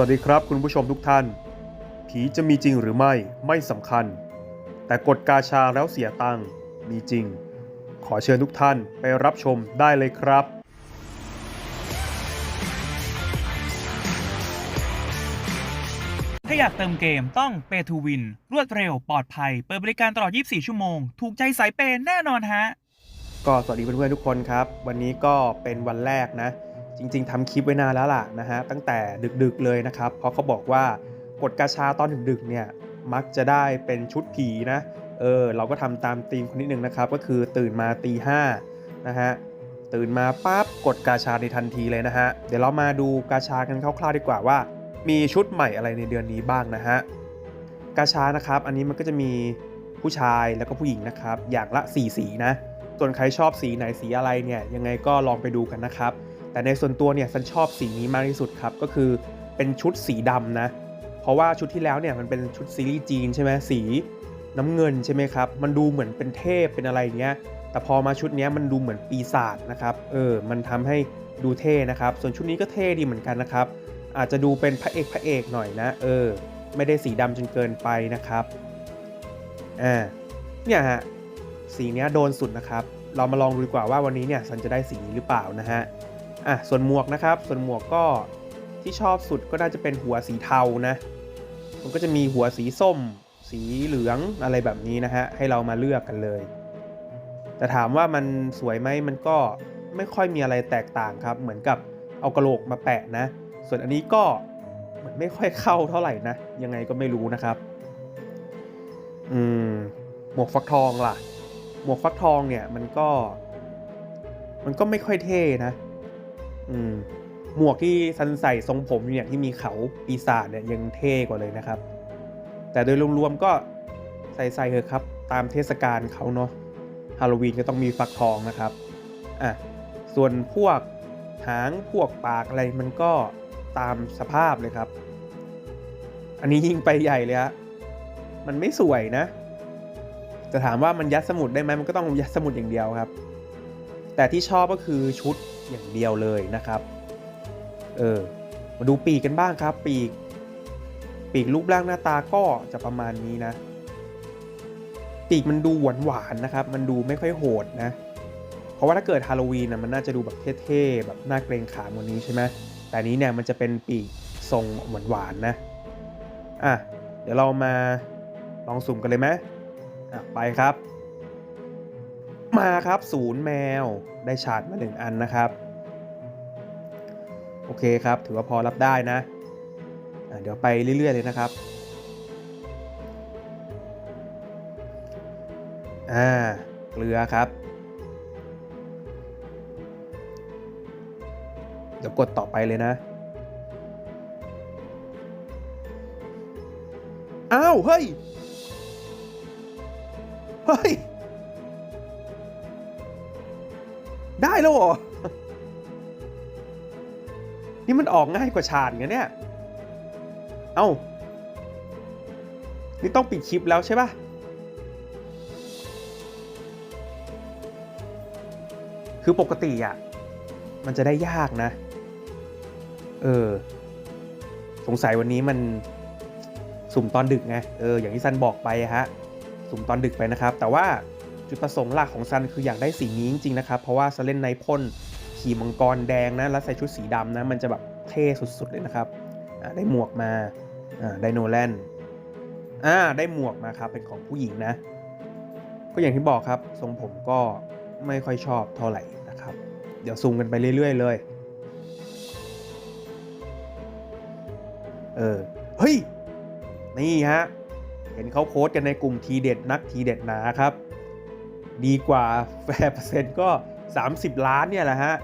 วัสดีครับคุณผู้ชมทุกท่าน ผีจะมีจริงหรือไม่ไม่สำคัญ แต่กดกาชาแล้วเสียตังค์มีจริง ขอเชิญทุกท่านไปรับชมได้เลยครับ ถ้าอยากเติมเกมต้อง Pay to Win รวดเร็วปลอดภัย เปิดบริการตลอด 24 ชั่วโมง ถูกใจสายเปย์แน่นอนฮะ ก็สวัสดีเพื่อนๆทุกคนครับ วันนี้ก็เป็นวันแรกนะ จริง ๆทำคลิปไว้นานแล้วล่ะนะฮะตั้งแต่ดึกๆเลยนะครับ เพราะเขาบอกว่ากดกาชาตอนดึกๆเนี่ยมักจะได้เป็นชุดผีนะเออเราก็ทำตามธีมคนนิดนึงนะครับ ก็คือตื่นมาตีห้านะฮะตื่นมาปั๊บกดกาชาในทันทีเลยนะฮะเดี๋ยวเรามาดูกาชากันคร่าวๆดีกว่าว่า มีชุดใหม่อะไรในเดือนนี้บ้างนะฮะกาชานะครับอันนี้มันก็จะมีผู้ชายแล้วก็ผู้หญิงนะครับ อย่างละ 4 สีนะส่วนใครชอบสีไหนสีอะไรเนี่ยยังไงก็ลองไปดูกันนะครับ แต่ในส่วนตัวเนี่ยฉันชอบสีนี้มากที่สุดครับ ก็คือเป็นชุดสีดำนะ เพราะว่าชุดที่แล้วเนี่ยมันเป็นชุดซีรีส์จีนใช่ไหมสีน้ำเงินใช่ไหมครับ มันดูเหมือนเป็นเทพเป็นอะไรเงี้ย แต่พอมาชุดนี้มันดูเหมือนปีศาจนะครับ เออ มันทำให้ดูเท่นะครับ ส่วนชุดนี้ก็เท่ดีเหมือนกันนะครับ อาจจะดูเป็นพระเอกพระเอกหน่อยนะ เออ ไม่ได้สีดำจนเกินไปนะครับ อ่า เนี่ยฮะ สีนี้โดนสุดนะครับ เรามาลองดูดีกว่าว่าวันนี้เนี่ยซันจะได้สีนี้หรือเปล่านะฮะ อะส่วนหมวกนะครับ ส่วนหมวกก็ที่ชอบสุดก็น่าจะเป็นหัวสีเทานะ มันก็จะมีหัวสีส้ม สีเหลืองอะไรแบบนี้นะฮะ ให้เรามาเลือกกันเลย แต่ถามว่ามันสวยไหมมันก็ไม่ค่อยมีอะไรแตกต่างครับ เหมือนกับเอากระโหลกมาแปะนะ ส่วนอันนี้ก็เหมือนไม่ค่อยเข้าเท่าไหร่นะ ยังไงก็ไม่รู้นะครับ อืม หมวกฟักทองล่ะ หมวกฟักทองเนี่ยมันก็ มันก็ไม่ค่อยเท่นะ อืมหมวกที่ซันใส่ทรงผมเนี่ยที่มีเขาปีศาจเนี่ยยังเท่กว่าเลยนะครับ แต่โดยรวมๆก็ใส่ใส่เถอะครับ ตามเทศกาลเขาเนาะฮาโลวีนก็ต้องมีฟักทองนะครับอะส่วนพวกหางพวกปากอะไรมันก็ตามสภาพเลยครับ อันนี้ยิ่งไปใหญ่เลยฮะมันไม่สวยนะแต่ถามว่ามันยัดสมุดได้ไหมมันก็ต้องยัดสมุดอย่างเดียวครับ แต่ที่ชอบก็คือชุด อย่างเดียวเลยนะครับเออมาดูปีกกันบ้างครับ ปีก ปีกรูปร่างหน้าตาก็จะประมาณนี้นะ ปีกมันดูหวานหวานๆนะครับ มันดูไม่ค่อยโหดนะ เพราะว่าถ้าเกิดฮาโลวีนนะมันน่าจะดูแบบเท่ๆแบบน่าเกรงขามกว่านี้ใช่ไหมแต่นี้เนี่ยมันจะเป็นปีกทรงหวานหวานๆนะอะเดี๋ยวเรามาลองสุ่มกันเลยไหมอะไปครับ มาครับศูนย์แมวได้ชาร์จมาหนึ่งอันนะครับ โอเคครับถือว่าพอรับได้นะะเดี๋ยวไปเรื่อย ๆ เลยนะครับอ่าเกลือครับ เดี๋ยวกดต่อไปเลยนะอ้าวเฮ้ย เฮ้ย ได้แล้วเหรอ นี่มันออกง่ายกว่าชาญกันเนี่ย เอ้า นี่ต้องปิดคลิปแล้วใช่ปะคือปกติอะ มันจะได้ยากนะ เออ สงสัยวันนี้มันสุ่มตอนดึกไง เออ อย่างที่ซันบอกไปฮะ สุ่มตอนดึกไปนะครับ แต่ว่า จุดประสงค์หลักของซันคืออยากได้สีนี้จริงๆนะครับ เพราะว่าซันเล่นในพ่นขี่มังกรแดงนะ แล้วใส่ชุดสีดำนะ มันจะแบบเท่สุดๆเลยนะครับ ได้หมวกมาอ่าได้โนแลนอ่าได้หมวกมาครับเป็นของผู้หญิงนะ ก็อย่างที่บอกครับ ทรงผมก็ไม่ค่อยชอบเท่าไหร่นะครับ เดี๋ยวซูมกันไปเรื่อยๆ เลย เออ เฮ้ย นี่ฮะ เห็นเขาโพสต์กันในกลุ่มทีเด็ดนักทีเด็ดหนาครับ ดีกว่าแฟร์เปอร์เซ็นต์ก็ 30 ล้านเนี่ยแหละฮะ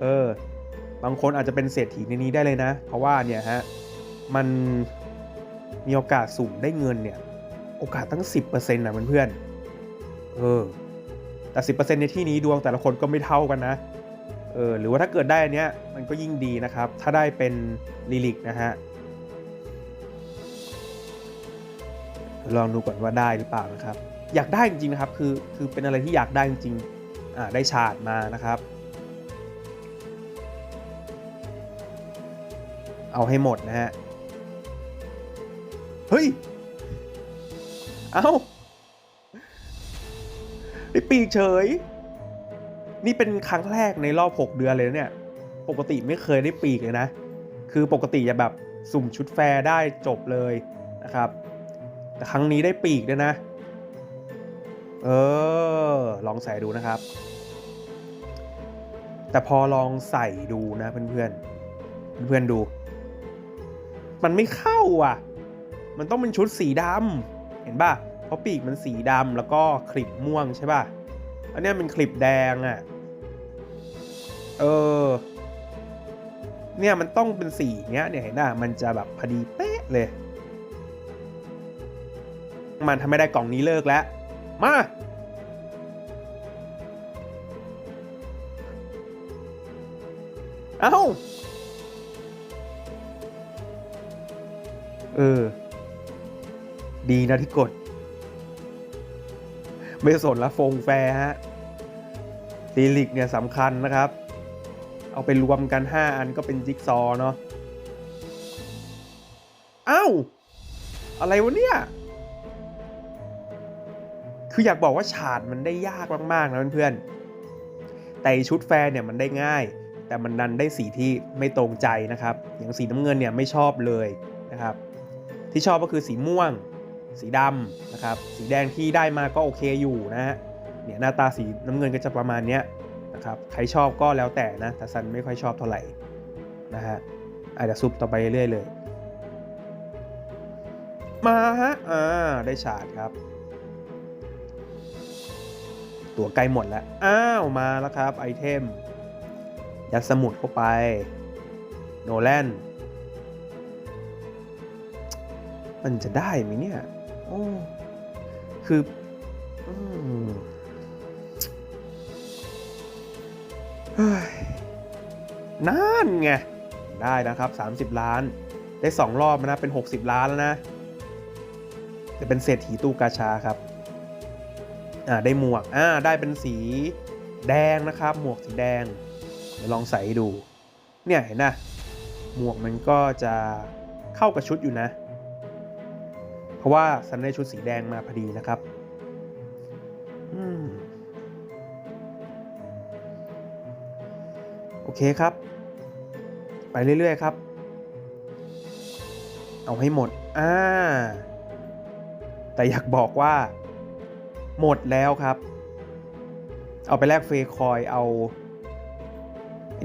เออ บางคนอาจจะเป็นเศรษฐีในนี้ได้เลยนะ เพราะว่าเนี่ยฮะ มันมีโอกาสสุ่มได้เงินเนี่ย โอกาสตั้ง 10%นะเพื่อนๆเออ แต่ 10%ในที่นี้ดวงแต่ละคนก็ไม่เท่ากันนะ เออ หรือว่าถ้าเกิดได้อันเนี้ย มันก็ยิ่งดีนะครับ ถ้าได้เป็นลิลิกนะฮะลองดูก่อนว่าได้หรือเปล่านะครับ อยากได้จริงๆนะครับคือคือเป็นอะไรที่อยากได้จริงๆอ่าได้ชาร์จมานะครับ เอาให้หมดนะฮะเฮ้ยเอาได้ปีกเฉย นี่เป็นครั้งแรกในรอบ 6 เดือนเลยเนี่ย ปกติไม่เคยได้ปีกเลยนะ คือปกติจะแบบสุ่มชุดแฟร์ได้จบเลยนะครับ แต่ครั้งนี้ได้ปีกด้วยนะ เออ ลองใส่ดูนะครับ แต่พอลองใส่ดูนะเพื่อนๆ เพื่อนๆดู มันไม่เข้าอะ มันต้องเป็นชุดสีดำเห็นป่ะ เพราะปีกมันสีดำแล้วก็คลิปม่วงใช่ป่ะ อันนี้เป็นคลิปแดงอะ เออ เนี่ยมันต้องเป็นสีเนี้ยเนี่ยเห็นป่ะ มันจะแบบพอดีเป๊ะเลย มันทำไม่ได้กล่องนี้เลิกแล้ว มา เอ้า เออ ดีนะที่กด ไม่สนละฟงแฟฮะซีลิกเนี่ยสำคัญนะครับ เอาไปรวมกัน 5 อันก็เป็นจิ๊กซอ์เนาะ เอ้า อะไรวะเนี่ย คืออยากบอกว่าฉาดมันได้ยากมากๆนะเพื่อนๆ แต่ชุดแฟร์เนี่ยมันได้ง่าย แต่มันดันได้สีที่ไม่ตรงใจนะครับ อย่างสีน้ำเงินเนี่ยไม่ชอบเลยนะครับ ที่ชอบก็คือสีม่วง สีดำนะครับ สีแดงที่ได้มาก็โอเคอยู่นะฮะ เนี่ยหน้าตาสีน้ำเงินก็จะประมาณเนี้ยนะครับ ใครชอบก็แล้วแต่นะ แต่ซันไม่ค่อยชอบเท่าไหร่นะฮะอาจจะซุปต่อไปเรื่อยๆเลย มาฮะ อ่า ได้ฉาดครับ ตัวใกล้หมดแล้ว อ้าวมาแล้วครับไอเทม ยัดสมุดเข้าไป โนแลน มันจะได้ไหมเนี่ยโอ้คืออืมเฮ้ยนั่นไง ได้นะครับ 30 ล้าน ได้ 2 รอบนะ เป็น 60 ล้านแล้วนะ จะเป็นเศรษฐีตู้กาชาครับ อ่าได้หมวกอ่าได้เป็นสีแดงนะครับ หมวกสีแดงเดี๋ยวลองใส่ดู เนี่ยเห็นนะหมวกมันก็จะเข้ากับชุดอยู่นะ เพราะว่าซันได้ชุดสีแดงมาพอดีนะครับอโอเคครับ ไปเรื่อยๆครับ เอาให้หมดอ่าแต่อยากบอกว่า หมดแล้วครับ เอาไปแลกเฟย์คอยเอา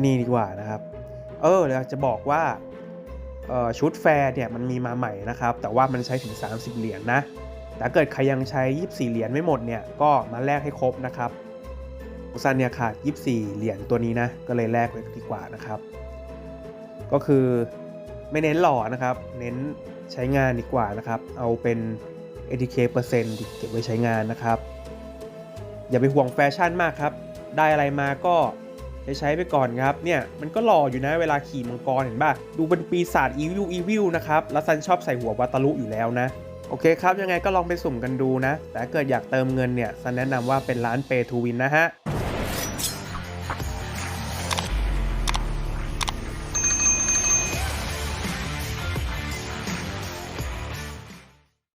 นี่ดีกว่านะครับ เออแล้วจะบอกว่าออชุดแฟร์เนี่ยมันมีมาใหม่นะครับ แต่ว่ามันใช้ถึง 30 เหรียญนะแต่เกิดใครยังใช้ 24 เหรียญไม่หมดเนี่ยก็มาแลกให้ครบนะครับซันเนี่ยขาด 24 เหรียญตัวนี้นะ ก็เลยแลกไว้ดีกว่านะครับ ก็คือไม่เน้นหล่อนะครับ เน้นใช้งานดีกว่านะครับ เอาเป็น ATK เปอร์เซ็นต์เก็บไว้ใช้งานนะครับ อย่าไปห่วงแฟชั่นมากครับ ได้อะไรมาก็ใช้ใช้ไปก่อนครับเนี่ยมันก็หล่ออยู่นะเวลาขี่มังกรเห็นป่ะ ดูเป็นปีศาจอีวิลอีวิลนะครับแล้วซันชอบใส่หัววัตลุอยู่แล้วนะโอเคครับ ยังไงก็ลองไปสุ่มกันดูนะ แต่เกิดอยากเติมเงินเนี่ยซันแนะนำว่าเป็นร้านเปทูวินนะฮะ